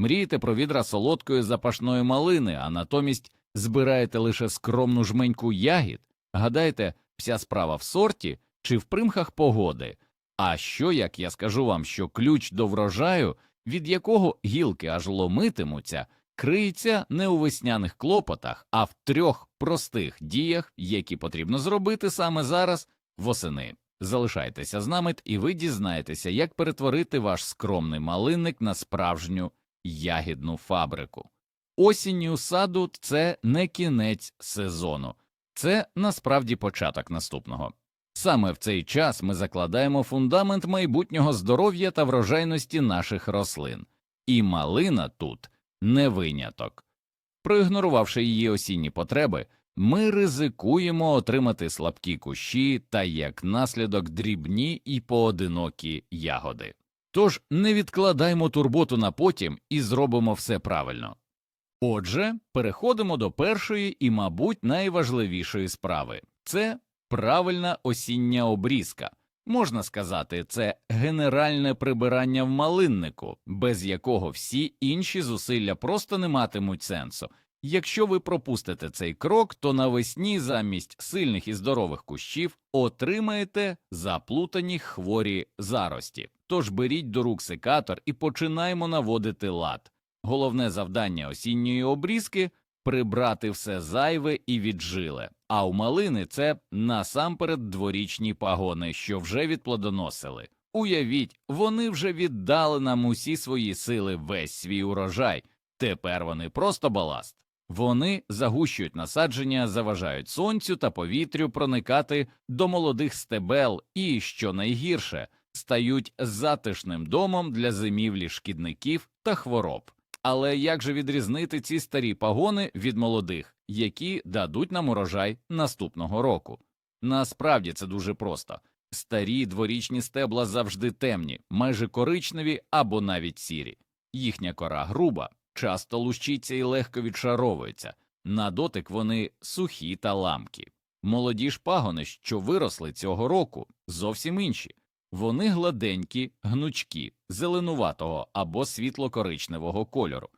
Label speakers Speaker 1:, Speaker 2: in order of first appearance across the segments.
Speaker 1: Мрієте про відра солодкої запашної малини, а натомість збираєте лише скромну жменьку ягід? Гадаєте, вся справа в сорті чи в примхах погоди? А що як я скажу вам, що ключ до врожаю, від якого гілки аж ломитимуться, криється не у весняних клопотах, а в трьох простих діях, які потрібно зробити саме зараз восени. Залишайтеся з нами, і ви дізнаєтеся, як перетворити ваш скромний малинник на справжню ягідну фабрику. Осінь у саду це не кінець сезону, це насправді початок наступного. Саме в цей час ми закладаємо фундамент майбутнього здоров'я та врожайності наших рослин, і малина тут не виняток. Проігнорувавши її осінні потреби, ми ризикуємо отримати слабкі кущі та як наслідок дрібні і поодинокі ягоди. Тож не відкладаймо турботу на потім і зробимо все правильно. Отже, переходимо до першої і, мабуть, найважливішої справи це правильна осіння обрізка. Можна сказати, це генеральне прибирання в малиннику, без якого всі інші зусилля просто не матимуть сенсу. Якщо ви пропустите цей крок, то навесні замість сильних і здорових кущів отримаєте заплутані хворі зарості. Тож беріть до рук секатор і починаймо наводити лад. Головне завдання осінньої обрізки прибрати все зайве і віджиле. А у малини це насамперед дворічні пагони, що вже відплодоносили. Уявіть, вони вже віддали нам усі свої сили, весь свій урожай. Тепер вони просто баласт. Вони загущують насадження, заважають сонцю та повітрю проникати до молодих стебел і, що найгірше, стають затишним домом для зимівлі шкідників та хвороб. Але як же відрізнити ці старі пагони від молодих, які дадуть нам урожай наступного року? Насправді це дуже просто. Старі дворічні стебла завжди темні, майже коричневі або навіть сірі. Їхня кора груба, часто лущиться і легко відшаровується. На дотик вони сухі та ламкі. Молоді ж пагони, що виросли цього року, зовсім інші. Вони гладенькі, гнучкі, зеленуватого або світло-коричневого кольору.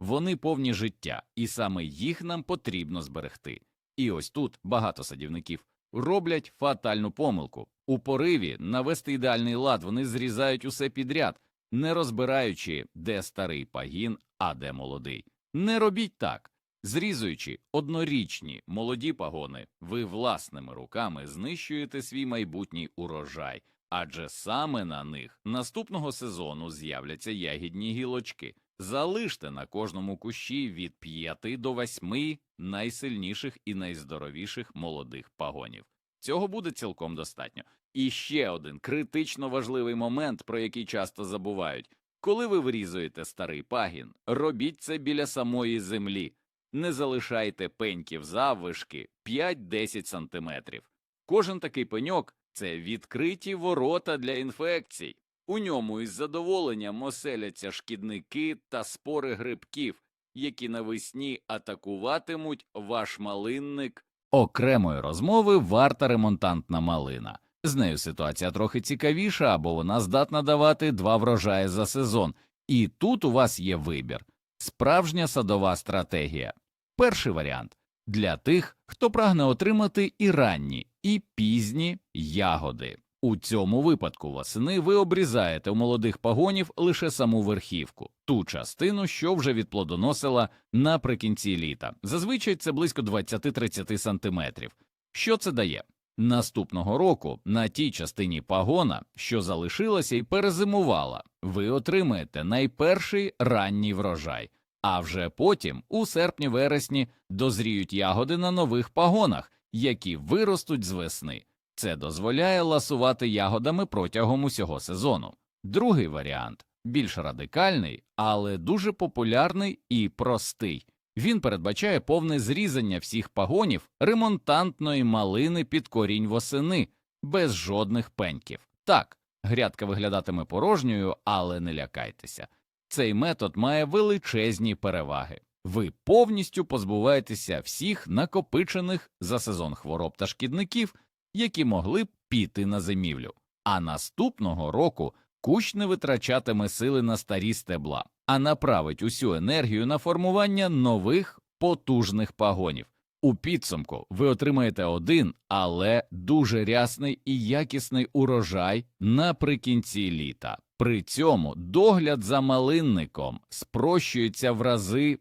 Speaker 1: Вони повні життя, і саме їх нам потрібно зберегти. І ось тут багато садівників роблять фатальну помилку. У пориві навести ідеальний лад вони зрізають усе підряд, не розбираючи, де старий пагін, а де молодий. Не робіть так. Зрізуючи однорічні молоді пагони, ви власними руками знищуєте свій майбутній урожай, адже саме на них наступного сезону з'являться ягідні гілочки. Залиште на кожному кущі від 5 до 8 найсильніших і найздоровіших молодих пагонів. Цього буде цілком достатньо. І ще один критично важливий момент, про який часто забувають. Коли ви вирізуєте старий пагін, робіть це біля самої землі, не залишайте пеньків заввишки 5-10 сантиметрів. Кожен такий пеньок це відкриті ворота для інфекцій. У ньому із задоволенням оселяться шкідники та спори грибків, які навесні атакуватимуть ваш малинник. Окремої розмови варта ремонтантна малина. З нею ситуація трохи цікавіша, або вона здатна давати два врожаї за сезон. І тут у вас є вибір справжня садова стратегія. Перший варіант для тих, хто прагне отримати і ранні, і пізні ягоди. У цьому випадку восени ви обрізаєте у молодих пагонів лише саму верхівку, ту частину, що вже відплодоносила наприкінці літа. Зазвичай це близько 20-30 сантиметрів. Що це дає? Наступного року на тій частині пагона, що залишилася і перезимувала, ви отримаєте найперший ранній врожай, а вже потім, у серпні-вересні, дозріють ягоди на нових пагонах, які виростуть з весни. Це дозволяє ласувати ягодами протягом усього сезону. Другий варіант більш радикальний, але дуже популярний і простий. Він передбачає повне зрізання всіх пагонів ремонтантної малини під корінь восени, без жодних пеньків. Так, грядка виглядатиме порожньою, але не лякайтеся. Цей метод має величезні переваги. Ви повністю позбуваєтеся всіх накопичених за сезон хвороб та шкідників, які могли б піти на зимівлю. А наступного року кущ не витрачатиме сили на старі стебла, а направить усю енергію на формування нових потужних пагонів. У підсумку ви отримаєте один, але дуже рясний і якісний урожай наприкінці літа. При цьому догляд за малинником спрощується в рази.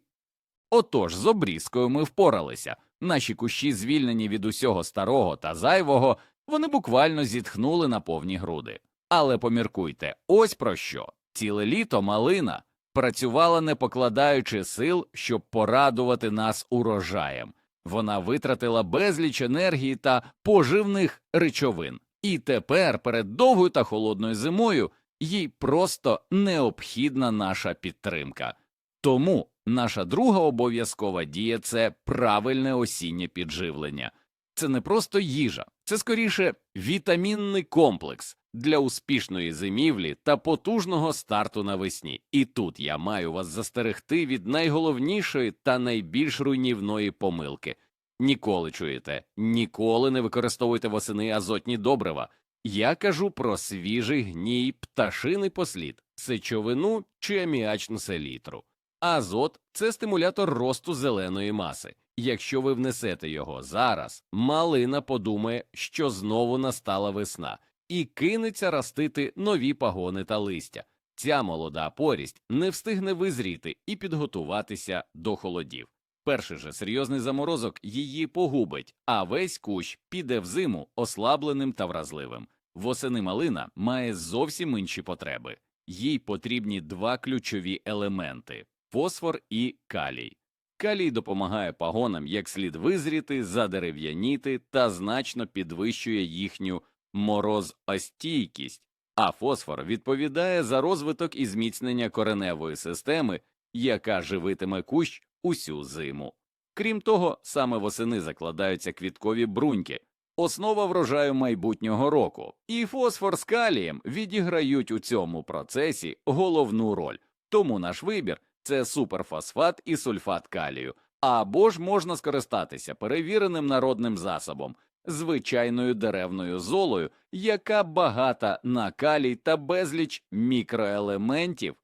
Speaker 1: Отож, з обрізкою ми впоралися. Наші кущі, звільнені від усього старого та зайвого, вони буквально зітхнули на повні груди. Але поміркуйте, ось про що ціле літо малина працювала не покладаючи сил, щоб порадувати нас урожаєм. Вона витратила безліч енергії та поживних речовин, і тепер перед довгою та холодною зимою їй просто необхідна наша підтримка. Тому наша друга обов'язкова дія це правильне осіннє підживлення. Це не просто їжа, це скоріше вітамінний комплекс для успішної зимівлі та потужного старту навесні. І тут я маю вас застерегти від найголовнішої та найбільш руйнівної помилки. Ніколи чуєте, ніколи не використовуйте восени азотні добрива. Я кажу про свіжий гній, пташиний послід, сечовину чи аміачну селітру. Азот це стимулятор росту зеленої маси. Якщо ви внесете його зараз, малина подумає, що знову настала весна, і кинеться ростити нові пагони та листя. Ця молода порість не встигне визріти і підготуватися до холодів. Перший же серйозний заморозок її погубить, а весь кущ піде в зиму ослабленим та вразливим. Восени малина має зовсім інші потреби. Їй потрібні два ключові елементи фосфор і калій. Калій допомагає пагонам як слід визріти, задерев'яніти та значно підвищує їхню морозостійкість, а фосфор відповідає за розвиток і зміцнення кореневої системи, яка живитиме кущ усю зиму. Крім того, саме восени закладаються квіткові бруньки, основа врожаю майбутнього року, і фосфор з калієм відіграють у цьому процесі головну роль. Тому наш вибір це суперфосфат і сульфат калію, або ж можна скористатися перевіреним народним засобом, звичайною деревною золою, яка багата на калій та безліч мікроелементів.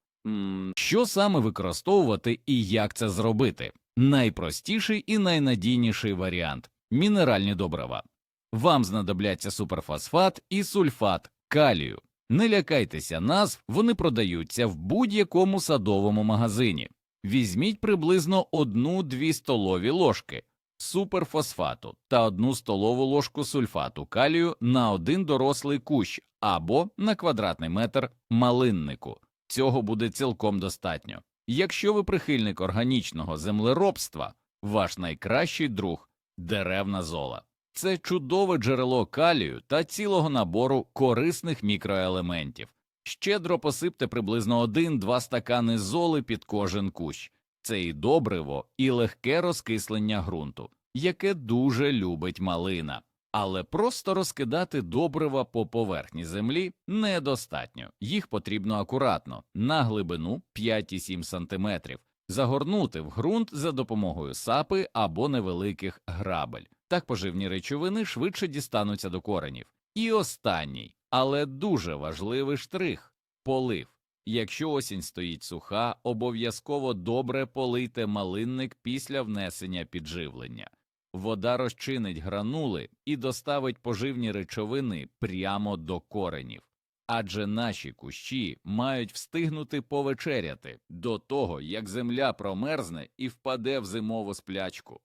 Speaker 1: Що саме використовувати і як це зробити? Найпростіший і найнадійніший варіант мінеральні добрива. Вам знадобляться суперфосфат і сульфат калію. Не лякайтеся назв, вони продаються в будь-якому садовому магазині. Візьміть приблизно 1-2 столові ложки суперфосфату та 1 столову ложку сульфату калію на один дорослий кущ або на квадратний метр малиннику. Цього буде цілком достатньо. Якщо ви прихильник органічного землеробства, ваш найкращий друг деревна зола. Це чудове джерело калію та цілого набору корисних мікроелементів. Щедро посипте приблизно 1-2 стакани золи під кожен кущ. Це і добриво, і легке розкислення ґрунту, яке дуже любить малина. Але просто розкидати добрива по поверхні землі недостатньо. Їх потрібно акуратно, на глибину 5,7 см, загорнути в ґрунт за допомогою сапи або невеликих грабель. Так поживні речовини швидше дістануться до коренів. І останній, але дуже важливий штрих полив. Якщо осінь стоїть суха, обов'язково добре полийте малинник після внесення підживлення. Вода розчинить гранули і доставить поживні речовини прямо до коренів. Адже наші кущі мають встигнути повечеряти до того, як земля промерзне і впаде в зимову сплячку.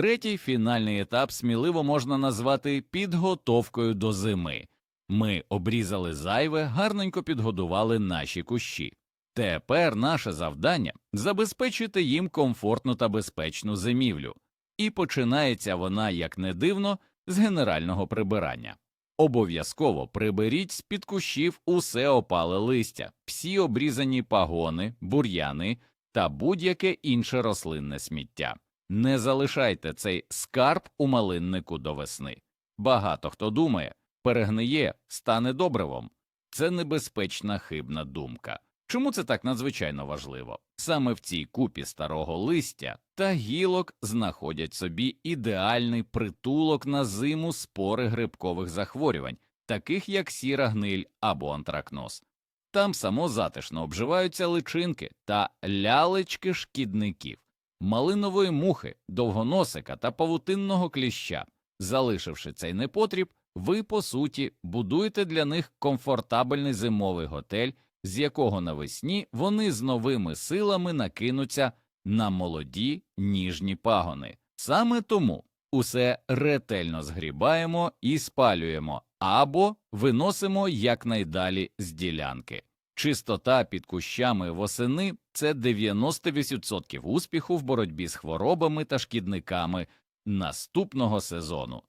Speaker 1: Третій фінальний етап сміливо можна назвати підготовкою до зими. Ми обрізали зайве, гарненько підгодували наші кущі. Тепер наше завдання забезпечити їм комфортну та безпечну зимівлю, і починається вона, як не дивно, з генерального прибирання. Обов'язково приберіть з під кущів усе опале листя, всі обрізані пагони, бур'яни та будь-яке інше рослинне сміття. Не залишайте цей скарб у малиннику до весни. Багато хто думає, перегниє, стане добривом. Це небезпечна хибна думка. Чому це так надзвичайно важливо? Саме в цій купі старого листя та гілок знаходять собі ідеальний притулок на зиму спори грибкових захворювань, таких як сіра гниль або антракноз. Там само затишно обживаються личинки та лялечки шкідників, малинової мухи, довгоносика та павутинного кліща. Залишивши цей непотріб, ви, по суті, будуєте для них комфортабельний зимовий готель, з якого навесні вони з новими силами накинуться на молоді ніжні пагони. Саме тому усе ретельно згрібаємо і спалюємо або виносимо якнайдалі з ділянки. Чистота під кущами восени це 90% успіху в боротьбі з хворобами та шкідниками наступного сезону.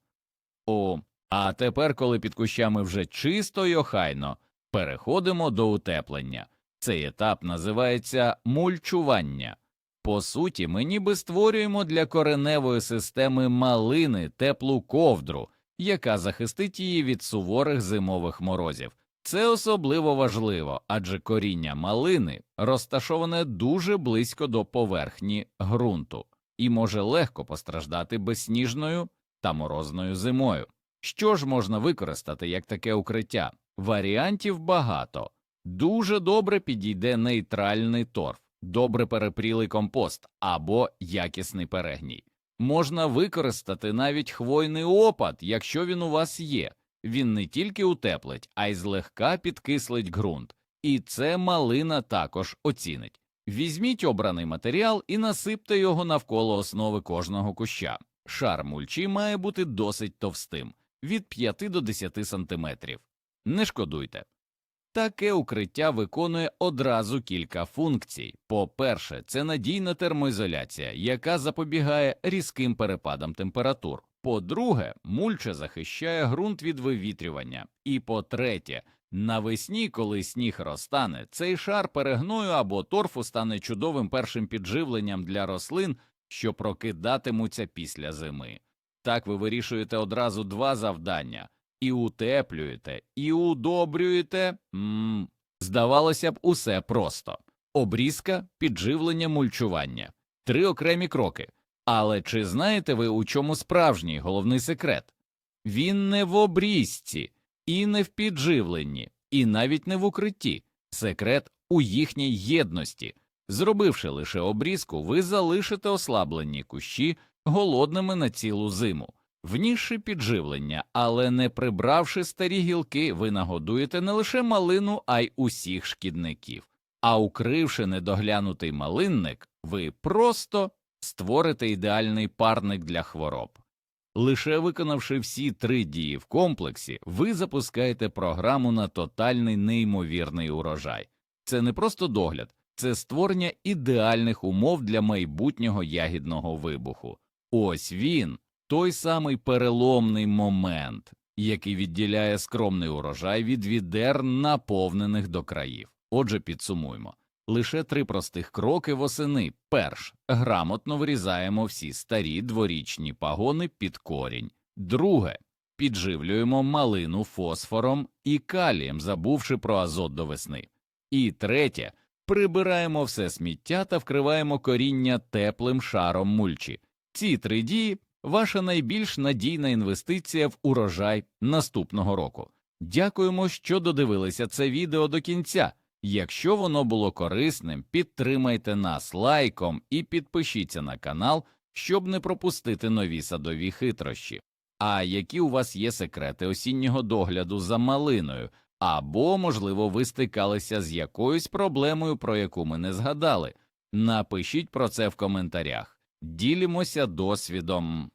Speaker 1: О, а тепер, коли під кущами вже чисто й охайно, переходимо до утеплення. Цей етап називається мульчування. По суті, ми ніби створюємо для кореневої системи малини теплу ковдру, яка захистить її від суворих зимових морозів. Це особливо важливо, адже коріння малини розташоване дуже близько до поверхні ґрунту і може легко постраждати безсніжною та морозною зимою. Що ж можна використати як таке укриття? Варіантів багато. Дуже добре підійде нейтральний торф, добре перепрілий компост або якісний перегній. Можна використати навіть хвойний опад, якщо він у вас є. Він не тільки утеплить, а й злегка підкислить ґрунт, і це малина також оцінить. Візьміть обраний матеріал і насипте його навколо основи кожного куща. Шар мульчі має бути досить товстим від 5 до 10 сантиметрів. Не шкодуйте. Таке укриття виконує одразу кілька функцій. По-перше, це надійна термоізоляція, яка запобігає різким перепадам температур. По-друге, мульча захищає ґрунт від вивітрювання. І по-третє, навесні, коли сніг розтане, цей шар перегною або торфу стане чудовим першим підживленням для рослин, що прокидатимуться після зими. Так ви вирішуєте одразу два завдання і утеплюєте, і удобрюєте. М здавалося б, усе просто обрізка, підживлення, мульчування, три окремі кроки. Але чи знаєте ви, у чому справжній головний секрет? Він не в обрізці, і не в підживленні, і навіть не в укритті. Секрет у їхній єдності. Зробивши лише обрізку, ви залишите ослаблені кущі голодними на цілу зиму. Внісши підживлення, але не прибравши старі гілки, ви нагодуєте не лише малину, а й усіх шкідників. А укривши недоглянутий малинник, ви просто створите ідеальний парник для хвороб. Лише виконавши всі три дії в комплексі, ви запускаєте програму на тотальний неймовірний урожай. Це не просто догляд, це створення ідеальних умов для майбутнього ягідного вибуху. Ось він, той самий переломний момент, який відділяє скромний урожай від відер, наповнених до країв. Отже, підсумуємо. Лише три простих кроки восени. Перш грамотно вирізаємо всі старі дворічні пагони під корінь. Друге підживлюємо малину фосфором і калієм, забувши про азот до весни. І третє прибираємо все сміття та вкриваємо коріння теплим шаром мульчі. Ці три дії ваша найбільш надійна інвестиція в урожай наступного року. Дякуємо, що додивилися це відео до кінця. Якщо воно було корисним, підтримайте нас лайком і підпишіться на канал, щоб не пропустити нові садові хитрощі. А які у вас є секрети осіннього догляду за малиною, або, можливо, ви стикалися з якоюсь проблемою, про яку ми не згадали? Напишіть про це в коментарях. Ділімося досвідом.